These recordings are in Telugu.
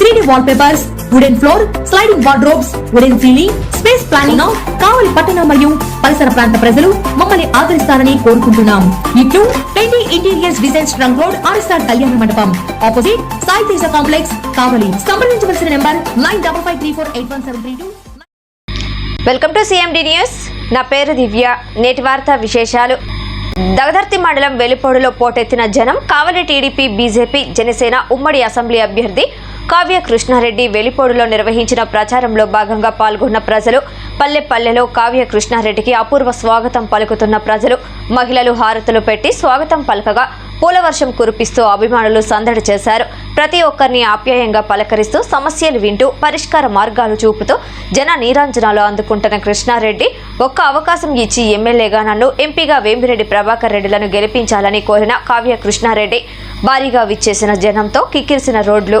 three D wallpapers wooden floor sliding wardrobes wooden ceiling space planning Kavali పట్టణ మరియు పరిసర ప్రాంత ప్రజలు మమ్మల్ని ఆదరిస్తారని కోరుకుంటున్నాం. ఇట్లు twenty interiors designs trunk road RSR Kalyana Mandapam. Opposite Sai Teja complex Kavali. సంప్రదించవలసిన number nine double five three four eight one seven three two. Welcome to CMD news నా పేరు దివ్య. నేటి వార్త విశేషాలు. దగదర్తి మండలం వెలుపోడులో పోటెత్తిన జనం కావలి టీడీపీ బీజేపీ జనసేన ఉమ్మడి అసెంబ్లీ అభ్యర్థి కావ్య కృష్ణారెడ్డి వెలిపోడులో నిర్వహించిన ప్రచారంలో భాగంగా పాల్గొన్న ప్రజలు పల్లె పల్లెలో కావ్య కృష్ణారెడ్డికి అపూర్వ స్వాగతం పలుకుతున్న ప్రజలు మహిళలు హారతులు పెట్టి స్వాగతం పలకగా పూలవర్షం కురిపిస్తూ అభిమానులు సందడి చేశారు. ప్రతి ఒక్కరిని ఆప్యాయంగా పలకరిస్తూ సమస్యలు వింటూ పరిష్కార మార్గాలు చూపుతూ జన నీరాంజనాలు అందుకుంటున్న కృష్ణారెడ్డి ఒక్క అవకాశం ఇచ్చి ఎమ్మెల్యేగా నన్ను ఎంపీగా వేమిరెడ్డి ప్రభాకర్ రెడ్డిలను గెలిపించాలని కోరిన కావ్య కృష్ణారెడ్డి భారీగా విచ్చేసిన జనంతో కిక్కిరిసిన రోడ్లు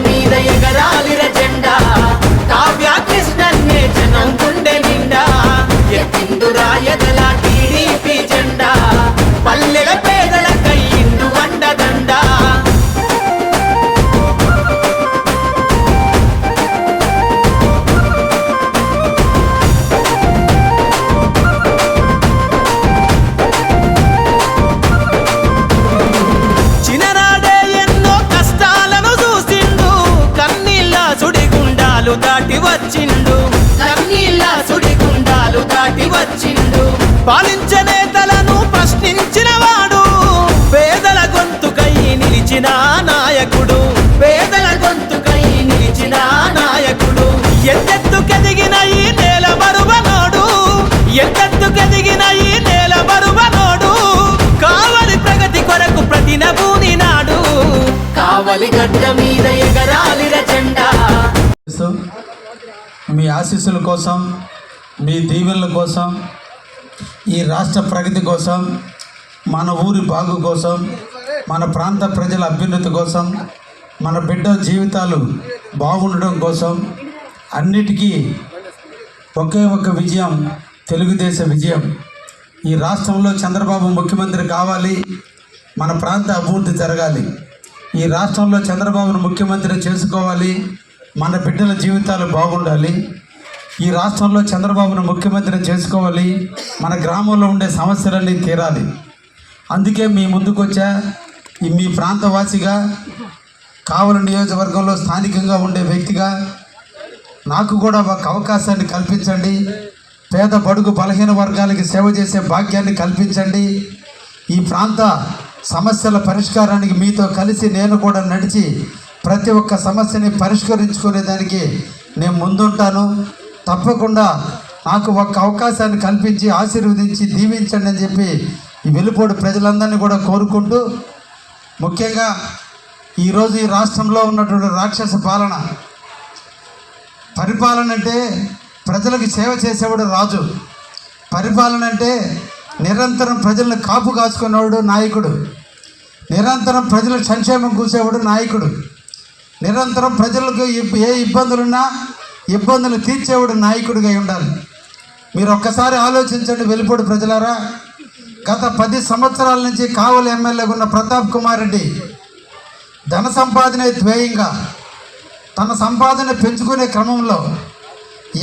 నిలిచిన నాయకుడు పేదల గొంతుకై నిలిచిన నాయకుడు. ఎంతెత్తుకెదిగిన ఈ నేల మరువనోడు ఎంతెత్తుకెదిగిన ఈ నేల మరువనోడు కావలి ప్రగతి కొరకు ప్రతి నభూని నాడు. కావలి గడ్డ మీద ఎగరాలిర జెండా మీ ఆశీస్సుల కోసం మీ దీవెనల కోసం ఈ రాష్ట్ర ప్రగతి కోసం మన ఊరి బాగు కోసం మన ప్రాంత ప్రజల అభ్యున్నతి కోసం మన బిడ్డ జీవితాలు బాగుండడం కోసం అన్నిటికీ ఒకే ఒక విజయం తెలుగుదేశ విజయం. ఈ రాష్ట్రంలో చంద్రబాబు ముఖ్యమంత్రి కావాలి మన ప్రాంత అభివృద్ధి జరగాలి. ఈ రాష్ట్రంలో చంద్రబాబును ముఖ్యమంత్రి చేసుకోవాలి మన బిడ్డల జీవితాలు బాగుండాలి. ఈ రాష్ట్రంలో చంద్రబాబును ముఖ్యమంత్రి చేసుకోవాలి మన గ్రామంలో ఉండే సమస్యలన్నీ తీరాలి. అందుకే మీ ముందుకు వచ్చా మీ ప్రాంతవాసిగా కావలి నియోజకవర్గంలో స్థానికంగా ఉండే వ్యక్తిగా నాకు కూడా ఒక అవకాశాన్ని కల్పించండి. పేద బడుగు బలహీన వర్గాలకి సేవ చేసే భాగ్యాన్ని కల్పించండి. ఈ ప్రాంత సమస్యల పరిష్కారానికి మీతో కలిసి నేను కూడా నడిచి ప్రతి ఒక్క సమస్యని పరిష్కరించుకునేదానికి నేను ముందుంటాను. తప్పకుండా నాకు ఒక అవకాశాన్ని కల్పించి ఆశీర్వదించి దీవించండి అని చెప్పి ఈ వెలుపోడు ప్రజలందరినీ కూడా కోరుకుంటూ ముఖ్యంగా ఈరోజు ఈ రాష్ట్రంలో ఉన్నటువంటి రాక్షస పాలన. పరిపాలన అంటే ప్రజలకు సేవ చేసేవాడు రాజు. పరిపాలన అంటే నిరంతరం ప్రజలను కాపు కాచుకునేవాడు నాయకుడు. నిరంతరం ప్రజల సంక్షేమం కూసేవాడు నాయకుడు. నిరంతరం ప్రజలకు ఏ ఇబ్బందులున్నా ఇబ్బందులు తీర్చేవాడు నాయకుడిగా ఉండాలి. మీరు ఒక్కసారి ఆలోచించండి వెలుపడి ప్రజలారా. గత పది సంవత్సరాల నుంచి కావలి ఎమ్మెల్యేగా ఉన్న ప్రతాప్ కుమార్ రెడ్డి ధన సంపాదనే ధ్యేయంగా తన సంపాదన పెంచుకునే క్రమంలో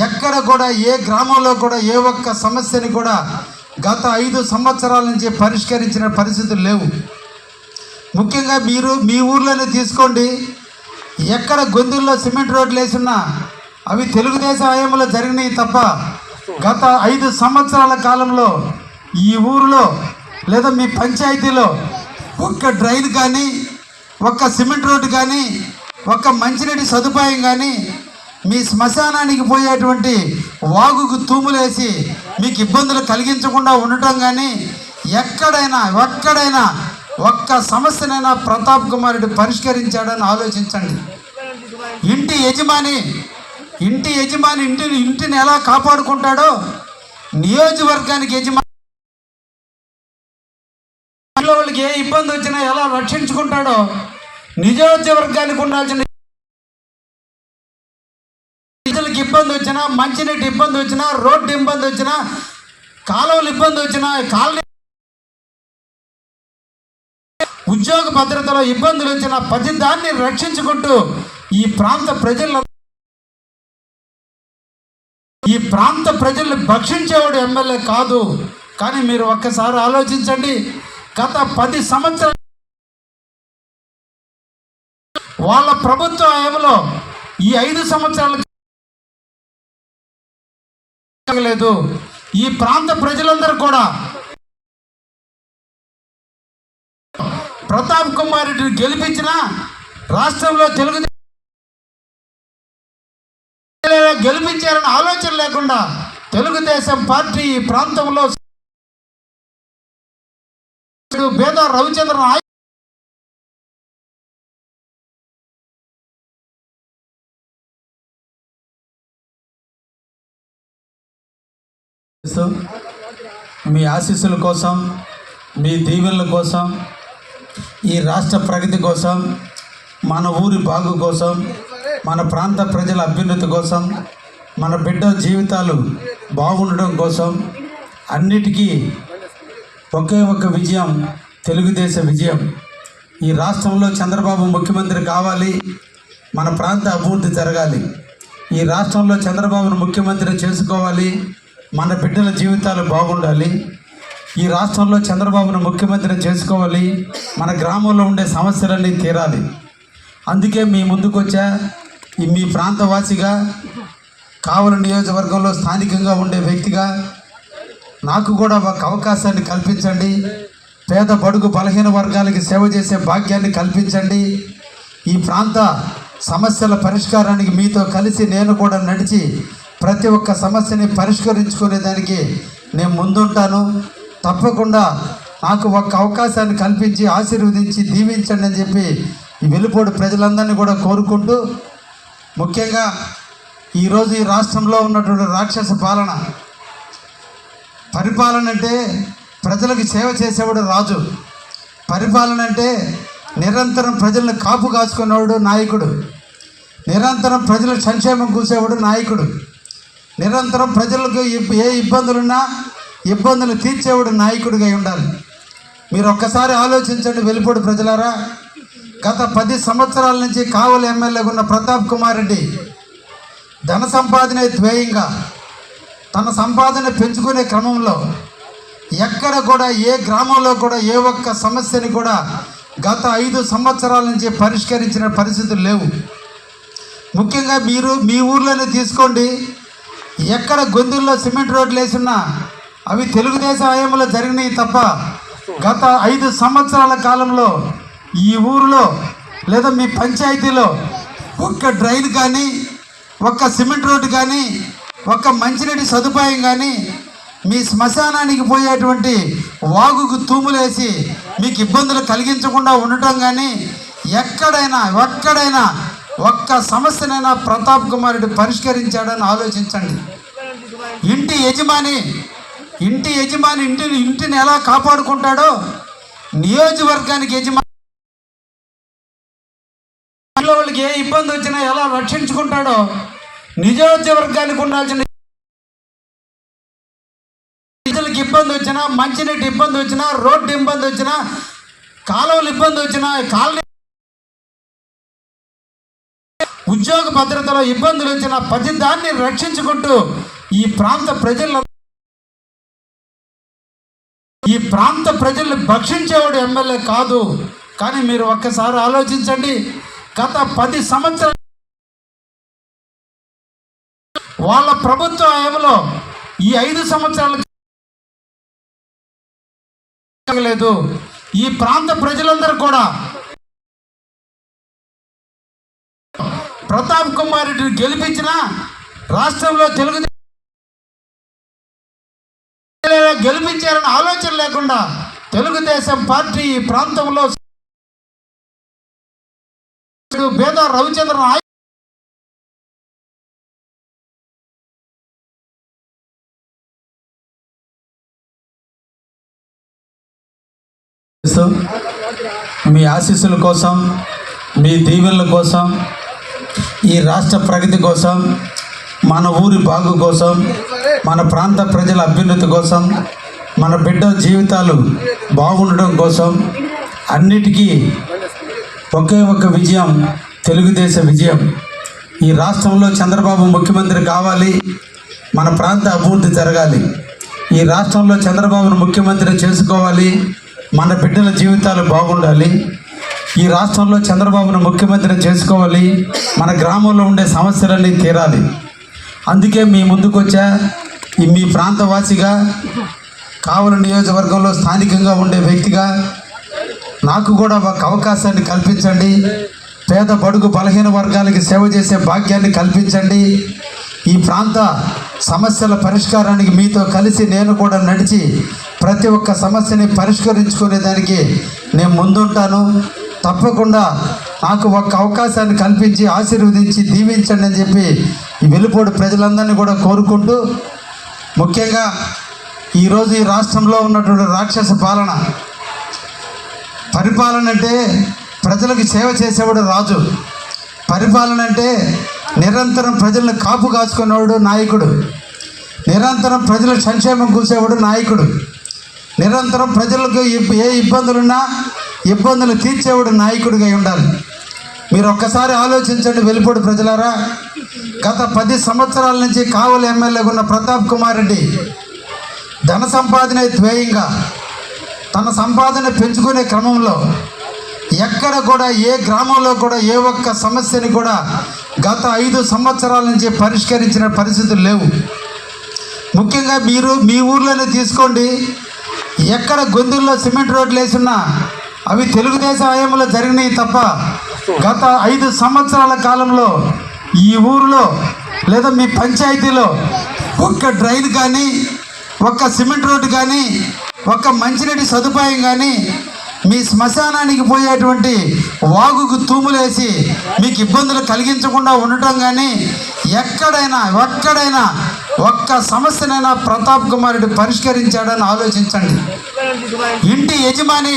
ఎక్కడ కూడా ఏ గ్రామంలో కూడా ఏ ఒక్క సమస్యని కూడా గత ఐదు సంవత్సరాల నుంచి పరిష్కరించిన పరిస్థితులు లేవు. ముఖ్యంగా మీరు మీ ఊర్లోనే తీసుకోండి. ఎక్కడ గొంతుల్లో సిమెంట్ రోడ్లు వేసినా అవి తెలుగుదేశం హయాంలో జరిగినాయి తప్ప గత ఐదు సంవత్సరాల కాలంలో ఈ ఊరిలో లేదా మీ పంచాయతీలో ఒక్క డ్రైన్ కానీ ఒక్క సిమెంట్ రోడ్డు కానీ ఒక్క మంచినీటి సదుపాయం కానీ మీ శ్మశానానికి పోయేటువంటి వాగుకు తూములేసి మీకు ఇబ్బందులు కలిగించకుండా ఉండటం కానీ ఎక్కడైనా ఎక్కడైనా ఒక్క సమస్యనైనా ప్రతాప్ కుమార్ రెడ్డి పరిష్కరించాడని ఆలోచించండి. ఇంటి యజమాని ఇంటి యజమాని ఇంటిని ఇంటిని ఎలా కాపాడుకుంటాడో నియోజకవర్గానికి యజమాని వాళ్ళకి ఏ ఇబ్బంది వచ్చినా ఎలా రక్షించుకుంటాడో నియోజకవర్గానికి ఉండాల్సిన ప్రజలకు ఇబ్బంది వచ్చినా మంచినీటి ఇబ్బంది వచ్చినా రోడ్డు ఇబ్బంది వచ్చినా కాలువలు ఇబ్బంది వచ్చినా కాలనీ ఉద్యోగ భద్రతలో ఇబ్బందులు వచ్చిన ప్రతి దాన్ని రక్షించుకుంటూ ఈ ప్రాంత ప్రజల ఈ ప్రాంత ప్రజల్ని భక్షించేవాడు ఎమ్మెల్యే కాదు. కానీ మీరు ఒక్కసారి ఆలోచించండి గత పది సంవత్సరాలు వాళ్ళ ప్రభుత్వ హయాంలో ఈ ఐదు సంవత్సరాలు లేదు ఈ ప్రాంత ప్రజలందరూ కూడా ప్రతాప్ కుమార్ రెడ్డిని గెలిపించిన రాష్ట్రంలో తెలుగు గెలిపించారని ఆలోచన లేకుండా తెలుగుదేశం పార్టీ ఈ ప్రాంతంలో పేద రవిచంద్ర ఆయ- మీ ఆశీస్సుల కోసం మీ దీవెనల కోసం ఈ రాష్ట్ర ప్రగతి కోసం మన ఊరి బాగు కోసం మన ప్రాంత ప్రజల అభ్యున్నతి కోసం మన బిడ్డ జీవితాలు బాగుండడం కోసం అన్నిటికీ ఒకే ఒక విజయం తెలుగుదేశ విజయం. ఈ రాష్ట్రంలో చంద్రబాబు ముఖ్యమంత్రి కావాలి మన ప్రాంత అభివృద్ధి జరగాలి. ఈ రాష్ట్రంలో చంద్రబాబును ముఖ్యమంత్రి చేసుకోవాలి మన బిడ్డల జీవితాలు బాగుండాలి. ఈ రాష్ట్రంలో చంద్రబాబును ముఖ్యమంత్రి చేసుకోవాలి మన గ్రామంలో ఉండే సమస్యలన్నీ తీరాలి. అందుకే మీ ముందుకు వచ్చా ఈ మీ ప్రాంతవాసిగా కావలి నియోజకవర్గంలో స్థానికంగా ఉండే వ్యక్తిగా నాకు కూడా ఒక అవకాశాన్ని కల్పించండి. పేద బడుగు బలహీన వర్గాలకి సేవ చేసే భాగ్యాన్ని కల్పించండి. ఈ ప్రాంత సమస్యల పరిష్కారానికి మీతో కలిసి నేను కూడా నడిచి ప్రతి ఒక్క సమస్యని పరిష్కరించుకునేదానికి నేను ముందుంటాను. తప్పకుండా నాకు ఒక అవకాశాన్ని కల్పించి ఆశీర్వదించి దీవించండి అని చెప్పి ఈ వెలుపోడు ప్రజలందరినీ కూడా కోరుకుంటూ ముఖ్యంగా ఈరోజు ఈ రాష్ట్రంలో ఉన్నటువంటి రాక్షస పాలన పరిపాలన అంటే ప్రజలకు సేవ చేసేవాడు రాజు. పరిపాలన అంటే నిరంతరం ప్రజలను కాపు కాచుకునేవాడు నాయకుడు. నిరంతరం ప్రజల సంక్షేమం కూసేవాడు నాయకుడు. నిరంతరం ప్రజలకు ఏ ఇబ్బందులున్నా ఇబ్బందులు తీర్చేవాడు నాయకుడిగా ఉండాలి. మీరు ఒక్కసారి ఆలోచించండి వెలుపడి ప్రజలారా. గత పది సంవత్సరాల నుంచి కావలి ఎమ్మెల్యేగా ఉన్న ప్రతాప్ కుమార్ రెడ్డి ధన సంపాదనే ధ్యేయంగా తన సంపాదన పెంచుకునే క్రమంలో ఎక్కడ కూడా ఏ గ్రామంలో కూడా ఏ ఒక్క సమస్యని కూడా గత ఐదు సంవత్సరాల నుంచి పరిష్కరించిన పరిస్థితులు లేవు. ముఖ్యంగా మీరు మీ ఊర్లోనే తీసుకోండి. ఎక్కడ గొంతుల్లో సిమెంట్ రోడ్లు వేసినా అవి తెలుగుదేశం హయాంలో జరిగినాయి తప్ప గత ఐదు సంవత్సరాల కాలంలో ఈ ఊరిలో లేదా మీ పంచాయతీలో ఒక్క డ్రైన్ కానీ ఒక్క సిమెంట్ రోడ్డు కానీ ఒక్క మంచినీటి సదుపాయం కానీ మీ శ్మశానానికి పోయేటువంటి వాగుకు తూములేసి మీకు ఇబ్బందులు కలిగించకుండా ఉండటం కానీ ఎక్కడైనా ఎక్కడైనా ఒక్క సమస్యనైనా ప్రతాప్ కుమారుడు పరిష్కరించాడని ఆలోచించండి. ఇంటి యజమాని ఇంటి యజమాని ఇంటిని ఇంటిని ఎలా కాపాడుకుంటాడో నియోజకవర్గానికి యజమాని వాళ్ళకి ఏ ఇబ్బంది వచ్చినా ఎలా రక్షించుకుంటాడో నియోజకవర్గానికి ఉండాల్సిన ప్రజలకు ఇబ్బంది వచ్చినా మంచినీటి ఇబ్బంది వచ్చినా రోడ్డు ఇబ్బంది వచ్చినా కాలువలు ఇబ్బంది వచ్చినా కాలనీ ఉద్యోగ భద్రతలో ఇబ్బందులు వచ్చిన ప్రతి దాన్ని రక్షించుకుంటూ ఈ ప్రాంత ప్రజల ఈ ప్రాంత ప్రజల్ని భక్షించేవాడు ఎమ్మెల్యే కాదు. కానీ మీరు ఒక్కసారి ఆలోచించండి గత పది సంవత్సరాలు వాళ్ళ ప్రభుత్వ హయాంలో ఈ ఐదు సంవత్సరాలు లేదు ఈ ప్రాంత ప్రజలందరూ కూడా ప్రతాప్ కుమార్ రెడ్డిని గెలిపించిన రాష్ట్రంలో తెలుగు గెలిపించారని ఆలోచన లేకుండా తెలుగుదేశం పార్టీ ఈ ప్రాంతంలో పేద రవిచంద్ర ఆయ- మీ ఆశీస్సుల కోసం మీ దీవెనల కోసం ఈ రాష్ట్ర ప్రగతి కోసం మన ఊరి బాగు కోసం మన ప్రాంత ప్రజల అభ్యున్నతి కోసం మన బిడ్డ జీవితాలు బాగుండడం కోసం అన్నిటికీ ఒకే ఒక విజయం తెలుగుదేశ విజయం. ఈ రాష్ట్రంలో చంద్రబాబు ముఖ్యమంత్రి కావాలి మన ప్రాంత అభివృద్ధి జరగాలి. ఈ రాష్ట్రంలో చంద్రబాబును ముఖ్యమంత్రి చేసుకోవాలి మన బిడ్డల జీవితాలు బాగుండాలి. ఈ రాష్ట్రంలో చంద్రబాబును ముఖ్యమంత్రిని చేసుకోవాలి. మన గ్రామంలో ఉండే సమస్యలన్నీ తీరాలి. అందుకే మీ ముందుకొచ్చా ఈ మీ ప్రాంతవాసిగా కావలి నియోజకవర్గంలో స్థానికంగా ఉండే వ్యక్తిగా నాకు కూడా ఒక అవకాశాన్ని కల్పించండి. పేద బడుగు బలహీన వర్గాలకి సేవ చేసే భాగ్యాన్ని కల్పించండి. ఈ ప్రాంత సమస్యల పరిష్కారానికి మీతో కలిసి నేను కూడా నడిచి ప్రతి ఒక్క సమస్యని పరిష్కరించుకునేదానికి నేను ముందుంటాను. తప్పకుండా నాకు ఒక అవకాశాన్ని కల్పించి ఆశీర్వదించి దీవించండి అని చెప్పి ఈ వెలుపోడు ప్రజలందరినీ కూడా కోరుకుంటూ ముఖ్యంగా ఈరోజు ఈ రాష్ట్రంలో ఉన్నటువంటి రాక్షస పాలన. పరిపాలన అంటే ప్రజలకు సేవ చేసేవాడు రాజు. పరిపాలన అంటే నిరంతరం ప్రజలను కాపు కాచుకునేవాడు నాయకుడు. నిరంతరం ప్రజల సంక్షేమం కూసేవాడు నాయకుడు. నిరంతరం ప్రజలకు ఏ ఇబ్బందులున్నా ఇబ్బందులు తీర్చేవాడు నాయకుడిగా ఉండాలి. మీరు ఒక్కసారి ఆలోచించండి వెలుపడి ప్రజలారా. గత పది సంవత్సరాల నుంచి కావలి ఎమ్మెల్యేగా ఉన్న ప్రతాప్ కుమార్ రెడ్డి ధన సంపాదన ధ్యేయంగా తన సంపాదన పెంచుకునే క్రమంలో ఎక్కడ కూడా ఏ గ్రామంలో కూడా ఏ ఒక్క సమస్యని కూడా గత ఐదు సంవత్సరాల నుంచి పరిష్కరించిన పరిస్థితులు లేవు. ముఖ్యంగా మీరు మీ ఊర్లోనే తీసుకోండి. ఎక్కడ గొంతుల్లో సిమెంట్ రోడ్లు వేసినా అవి తెలుగుదేశం హయాంలో జరిగినాయి తప్ప గత ఐదు సంవత్సరాల కాలంలో ఈ ఊరిలో లేదా మీ పంచాయతీలో ఒక్క డ్రైన్ కానీ ఒక్క సిమెంట్ రోడ్డు కానీ ఒక్క మంచినీటి సదుపాయం కానీ మీ శ్మశానానికి పోయేటువంటి వాగుకు తూములేసి మీకు ఇబ్బందులు కలిగించకుండా ఉండటం కానీ ఎక్కడైనా ఎక్కడైనా ఒక్క సమస్యనైనా ప్రతాప్ కుమారుడు పరిష్కరించాడని ఆలోచించండి. ఇంటి యజమాని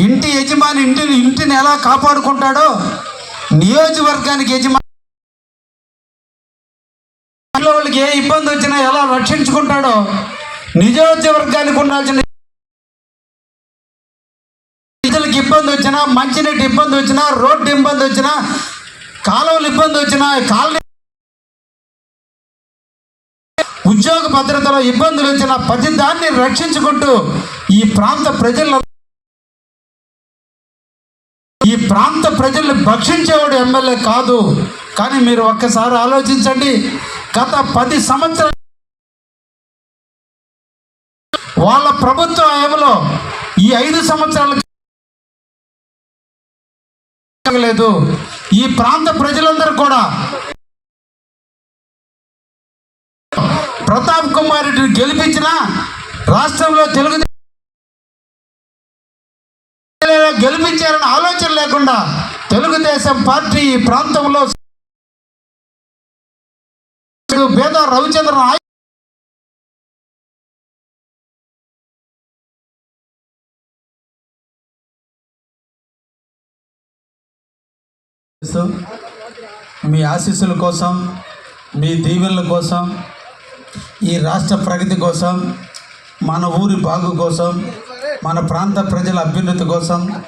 ఇంటి యజమాని ఇంటిని ఇంటిని ఎలా కాపాడుకుంటాడో నియోజకవర్గానికి యజమాని వాళ్ళకి ఏ ఇబ్బంది వచ్చినా ఎలా రక్షించుకుంటాడో నియోజకవర్గానికి ఉండాల్సిన వచ్చినా మంచినీటి ఇబ్బంది వచ్చినా రోడ్డు ఇబ్బంది వచ్చినా కాలువలు ఇబ్బంది వచ్చినా కాలనీ ఉద్యోగ భద్రతలో ఇబ్బందులు వచ్చిన ప్రతి దాన్ని రక్షించుకుంటూ ఈ ప్రాంత ప్రజల ఈ ప్రాంత ప్రజల్ని భక్షించేవాడు ఎమ్మెల్యే కాదు. కానీ మీరు ఒక్కసారి ఆలోచించండి గత పది సంవత్సరాల వాళ్ళ ప్రభుత్వ హయాంలో ఈ ఐదు సంవత్సరాల లేదు. ఈ ప్రాంత ప్రజలందరూ కూడా ప్రతాప్ కుమార్ రెడ్డిని గెలిపించిన రాష్ట్రంలో తెలుగు గెలిపించారని ఆలోచన లేకుండా తెలుగుదేశం పార్టీ ఈ ప్రాంతంలో పేద రవిచంద్ర ఆయ- మీ ఆశీస్సుల కోసం మీ దీవెనల కోసం ఈ రాష్ట్ర ప్రగతి కోసం మన ఊరి బాగు కోసం మన ప్రాంత ప్రజల అభ్యున్నతి కోసం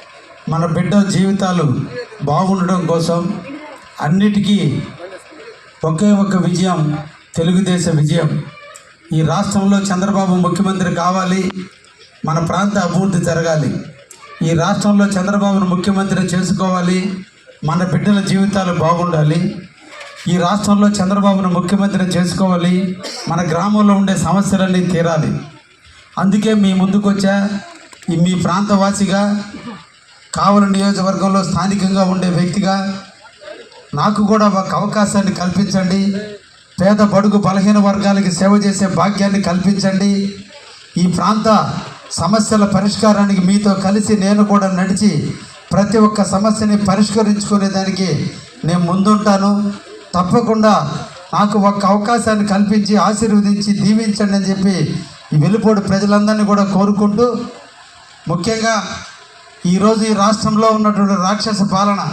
మన బిడ్డ జీవితాలు బాగుండడం కోసం అన్నిటికీ ఒకే ఒక విజయం తెలుగుదేశ విజయం. ఈ రాష్ట్రంలో చంద్రబాబు ముఖ్యమంత్రి కావాలి మన ప్రాంత అభివృద్ధి జరగాలి. ఈ రాష్ట్రంలో చంద్రబాబును ముఖ్యమంత్రి చేసుకోవాలి మన బిడ్డల జీవితాలు బాగుండాలి. ఈ రాష్ట్రంలో చంద్రబాబును ముఖ్యమంత్రిని చేసుకోవాలి. మన గ్రామంలో ఉండే సమస్యలన్నీ తీరాలి. అందుకే మీ ముందుకొచ్చా ఈ మీ ప్రాంతవాసిగా కావలి నియోజకవర్గంలో స్థానికంగా ఉండే వ్యక్తిగా నాకు కూడా ఒక అవకాశాన్ని కల్పించండి. పేద బడుగు బలహీన వర్గాలకి సేవ చేసే భాగ్యాన్ని కల్పించండి. ఈ ప్రాంత సమస్యల పరిష్కారానికి మీతో కలిసి నేను కూడా నడిచి ప్రతి ఒక్క సమస్యని పరిష్కరించుకునేదానికి నేను ముందుంటాను. తప్పకుండా నాకు ఒక అవకాశాన్ని కల్పించి ఆశీర్వదించి దీవించండి అని చెప్పి ఈ వెలుపోడు ప్రజలందరినీ కూడా కోరుకుంటూ ముఖ్యంగా ఈరోజు ఈ రాష్ట్రంలో ఉన్నటువంటి రాక్షస పాలన.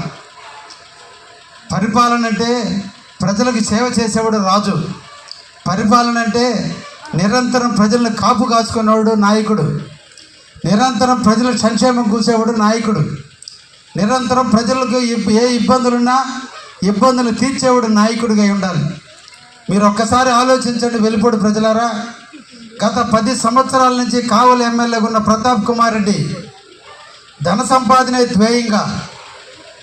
పరిపాలన అంటే ప్రజలకు సేవ చేసేవాడు రాజు. పరిపాలన అంటే నిరంతరం ప్రజలను కాపు కాచుకునేవాడు నాయకుడు. నిరంతరం ప్రజల సంక్షేమం కూసేవాడు నాయకుడు. నిరంతరం ప్రజలకు ఏ ఇబ్బందులున్నా ఇబ్బందులు తీర్చేవాడు నాయకుడిగా ఉండాలి. మీరు ఒక్కసారి ఆలోచించండి వెలుపడి ప్రజలారా. గత పది సంవత్సరాల నుంచి కావలి ఎమ్మెల్యేగా ఉన్న ప్రతాప్ కుమార్ రెడ్డి ధన సంపాదనే ధ్యేయంగా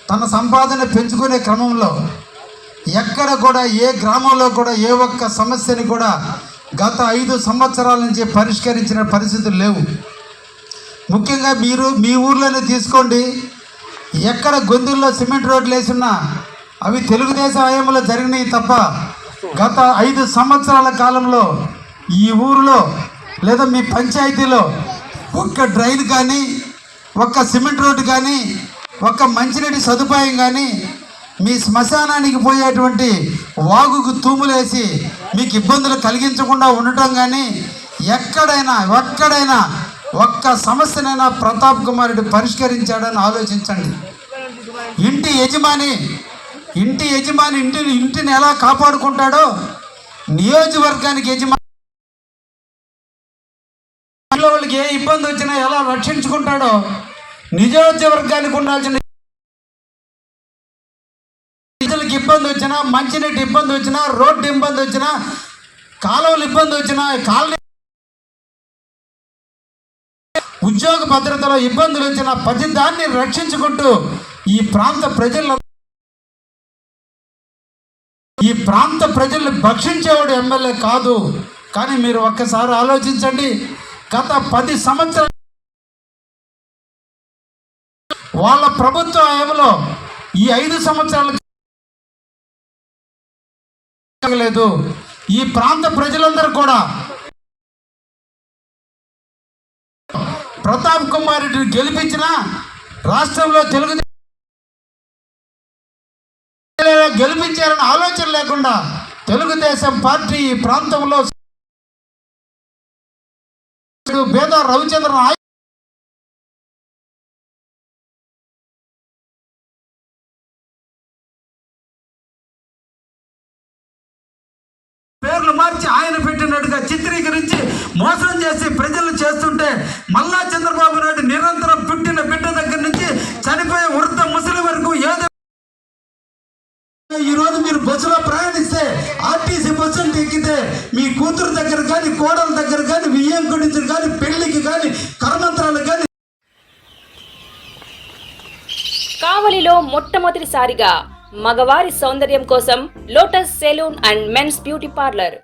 తన సంపాదన పెంచుకునే క్రమంలో ఎక్కడ కూడా ఏ గ్రామంలో కూడా ఏ ఒక్క సమస్యని కూడా గత ఐదు సంవత్సరాల నుంచి పరిష్కరించిన పరిస్థితులు లేవు. ముఖ్యంగా మీరు మీ ఊర్లోనే తీసుకోండి. ఎక్కడ గొంతుల్లో సిమెంట్ రోడ్లు వేసినా అవి తెలుగుదేశం హయాంలో జరిగినాయి తప్ప గత ఐదు సంవత్సరాల కాలంలో ఈ ఊరిలో లేదా మీ పంచాయతీలో ఒక్క డ్రైన్ కానీ ఒక్క సిమెంట్ రోడ్డు కానీ ఒక్క మంచినీటి సదుపాయం కానీ మీ శ్మశానానికి పోయేటువంటి వాగుకు తూములేసి మీకు ఇబ్బందులు కలిగించకుండా ఉండటం కానీ ఎక్కడైనా ఎక్కడైనా ఒక్క సమస్యనైనా ప్రతాప్ కుమారుడు పరిష్కరించాడని ఆలోచించండి. ఇంటి యజమాని ఇంటి యజమాని ఇంటిని ఇంటిని ఎలా కాపాడుకుంటాడో నియోజకవర్గానికి యజమాని వాళ్ళకి ఏ ఇబ్బంది వచ్చినా ఎలా రక్షించుకుంటాడో నియోజకవర్గానికి ఉండాల్సిన ప్రజలకు ఇబ్బంది వచ్చినా మంచినీటి ఇబ్బంది వచ్చినా రోడ్డు ఇబ్బంది వచ్చినా కాలువలు ఇబ్బంది వచ్చినా కాలనీ ఉద్యోగ భద్రతలో ఇబ్బందులు వచ్చిన ప్రతి దాన్ని రక్షించుకుంటూ ఈ ప్రాంత ప్రజల ఈ ప్రాంత ప్రజల్ని భక్షించేవాడు ఎమ్మెల్యే కాదు. కానీ మీరు ఒక్కసారి ఆలోచించండి గత పది సంవత్సరాలు వాళ్ళ ప్రభుత్వ హయాంలో ఈ ఐదు సంవత్సరాలు లేదు ఈ ప్రాంత ప్రజలందరూ కూడా ప్రతాప్ కుమార్ రెడ్డిని గెలిపించిన రాష్ట్రంలో తెలుగు గెలిపించారని ఆలోచన లేకుండా తెలుగుదేశం పార్టీ ఈ ప్రాంతంలో పేద రవిచంద్ర మీ కూతురు దగ్గర కానీ కోడల దగ్గర కానీ వియ్యం గురించి కానీ పెళ్ళికి కానీ కర్మంత్రాలకు కానీ. కావలిలో మొట్టమొదటిసారిగా మగవారి సౌందర్యం కోసం lotus salon and men's beauty parlour.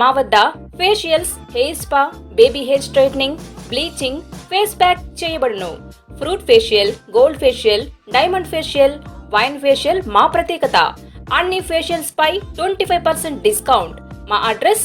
మా వద్ద facials hair spa baby hair straightening bleaching face pack చేయబడును. Fruit facial gold facial diamond facial wine facial మా ప్రత్యేకత. అన్ని ఫేషియల్స్ పై ట్వంటీ ఫైవ్ పర్సెంట్ డిస్కౌంట్. మా అడ్రస్